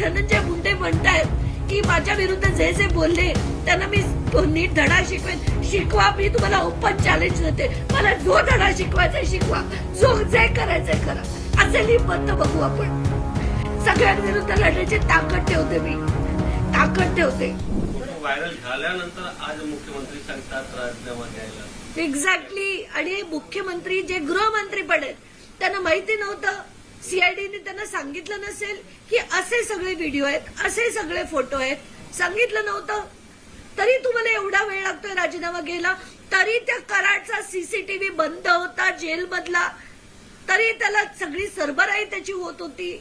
धनंजय मुंडे म्हणतायत की माझ्या विरुद्ध जे जे बोलले त्यांना मी नीट धडा शिकवेन. शिकवा मी तुम्हाला ओपन चॅलेंज देते. मला जो धडा शिकवायचा शिकवा. जो जे करायचंय करा. असेल ही मत बघू आपण. सगळ्यांविरुद्ध लढण्याची ताकद ठेवते मी. ताकद ठेवते. व्हायरल झाल्यानंतर आज मुख्यमंत्री सांगतात राजीनामा द्यायला एक्झॅक्टली आणि मुख्यमंत्री जे गृहमंत्री पण आहेत त्यांना माहिती नव्हतं. सीआयडीने त्यांना सांगितलं नसेल की असे सगळे व्हिडिओ आहेत असे सगळे फोटो आहेत. सांगितलं नव्हतं. तरी तुम्हाला एवढा वेळ लागतोय राजीनामा घ्यायला? तरी त्या कराडचा सीसीटीव्ही बंद होता जेलमधला तरी त्याला सगळी सरबराई त्याची होत होती.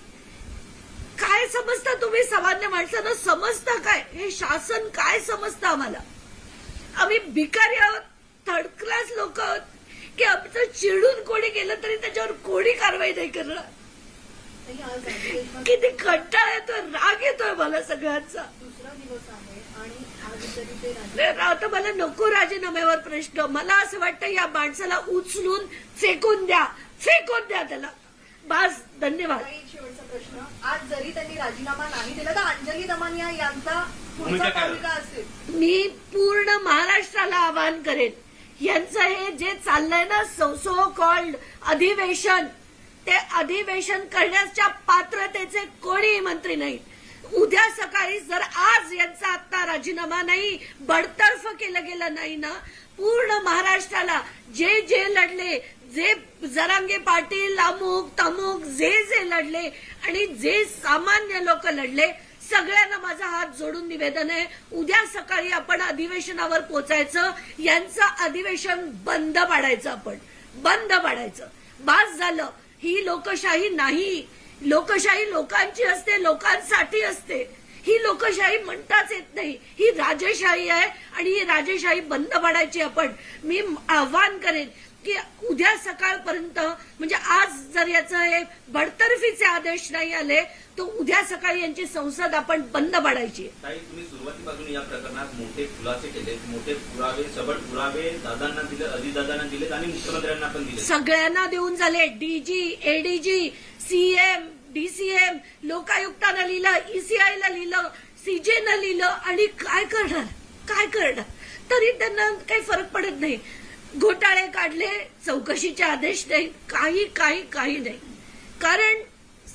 काय समजता तुम्ही? सामान्य माणसानं समजता काय? हे शासन काय समजतं आम्हाला? आम्ही भिकारी आहोत थर्ड क्लास लोक आहोत. की आमचं चिडून कोणी गेलं तरी त्याच्यावर कोणी कारवाई नाही करणार? किती कंटाळा येतोय राग येतोय मला सगळ्यांचा. दुसरा दिवस आहे आणि आज जरी ते राज्य अरे आता मला नको राजीनाम्यावर प्रश्न. मला असं वाटतं या माणसाला उचलून फेकून द्या. फेकून द्या त्याला. बस धन्यवाद. शेवटचा प्रश्न. आज जरी त्यांनी राजीनामा नाही दिला तर अंजली दमानिया यांचा भूमिका पुढचा? भूमिका असेल. मी पूर्ण महाराष्ट्राला आवाहन करेन. यांचं हे जे चाललंय ना सो कॉल्ड अधिवेशन ते अधिवेशन करण्याच्या पात्रतेचे कोणीही मंत्री नाहीत. उद्या सकाळी जर आज यांचा आता राजीनामा नाही बडतर्फ केलं गेलं नाही ना पूर्ण महाराष्ट्राला जे जे लढले जे जरांगे पाटील अमुक तमुक जे जे लढले आणि जे सामान्य लोक लढले सगळ्यांना माझा हात जोडून निवेदन आहे. उद्या सकाळी आपण अधिवेशनावर पोचायचं यांचं अधिवेशन बंद पाडायचं आपण. बंद पाडायचं. बास झालं. ही लोकशाही नाही. लोकशाही लोकांची असते लोकांसाठी असते. ही लोकशाही म्हणताच येत नाही. ही राजेशाही आहे आणि ही राजेशाही बंद पाडायची आपण. मी आव्हान करेन. की उद्या सकाळपर्यंत म्हणजे आज जर याचं हे बडतर्फीचे आदेश नाही आले तर उद्या सकाळी यांची संसद आपण बंद पाडायची. तुम्ही सुरुवातीपासून या प्रकरणात मोठे खुलासे केले मोठे पुरावे सबळ पुरावे दादांना दिले अजितदादांना दिलेत आणि मुख्यमंत्र्यांना पण दिले सगळ्यांना देऊन झाले. डीजी एडीजी सीएम डीसीएम लोकायुक्तानं लिहिलं ईसीआयला लिहिलं सीजेनं लिहिलं आणि काय करणार? काय करणार? तरी त्यांना काही फरक पडत नाही. घोटाळे काढले चौकशीचे आदेश नाही काही काही काही नाही. कारण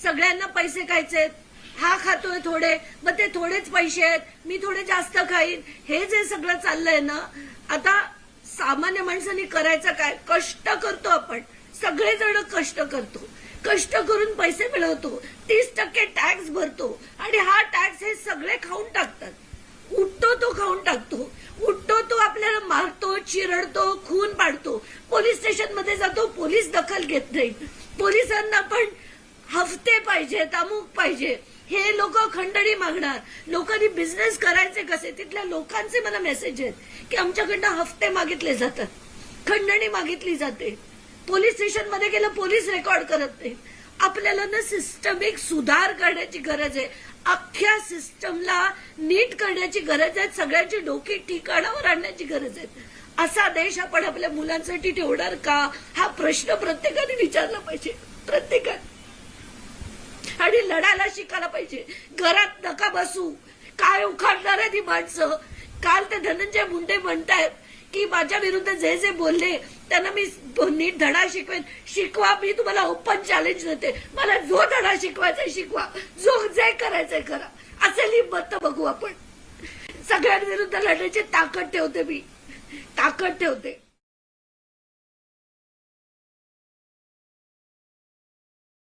सगळ्यांना पैसे खायचे हा खातोय थोडे मग ते थोडेच पैसे आहेत. मी थोडे जास्त खाईन. हे जे सगळं चाललंय ना आता सामान्य माणसांनी करायचं काय? कष्ट करतो आपण. सगळेजण कष्ट करतो. कष्ट करून पैसे मिळवतो. तीस टक्के टॅक्स भरतो. आणि हा टॅक्स हे सगळे खाऊन टाकतात. उठतो तो खाऊन टाकतो. उठतो तो आपल्याला मारतो चिरडतो खून पाडतो. पोलीस स्टेशनमध्ये जातो पोलीस दखल घेत नाही. पोलिसांना पण हफ्ते पाहिजेत अमुक पाहिजे. हे लोक खंडणी मागणार. लोकांनी बिझनेस करायचे कसे? तिथल्या लोकांचे मला मेसेज आहेत की आमच्याकडनं हफ्ते मागितले जातात. खंडणी मागितली जाते. पोलीस स्टेशनमध्ये गेलं पोलीस रेकॉर्ड करत नाही आपल्याला ना सिस्टमिक सुधार करण्याची गरज आहे. अख्ख्या सिस्टमला नीट करण्याची गरज आहे. सगळ्यांची डोकी ठिकाणावर आणण्याची गरज आहे. असा देश आपण आपल्या मुलांसाठी ठेवणार का? हा प्रश्न प्रत्येकाने विचारला पाहिजे. प्रत्येकाने. आणि लढायला शिकायला पाहिजे. घरात नका बसू. काय उखाडणार आहे ती माणसं? काल ते धनंजय मुंडे म्हणतायत की माझ्या विरुद्ध जे जे बोलले त्यांना मी नीट धडा शिकवेन. शिकवा मी तुम्हाला ओपन चॅलेंज देते. मला जो धडा शिकवायचा शिकवा. जो जे करायचंय करा. असेल ही मत बघू आपण. सगळ्यांविरुद्ध लढण्याची ताकद ठेवते मी. ताकद ठेवते.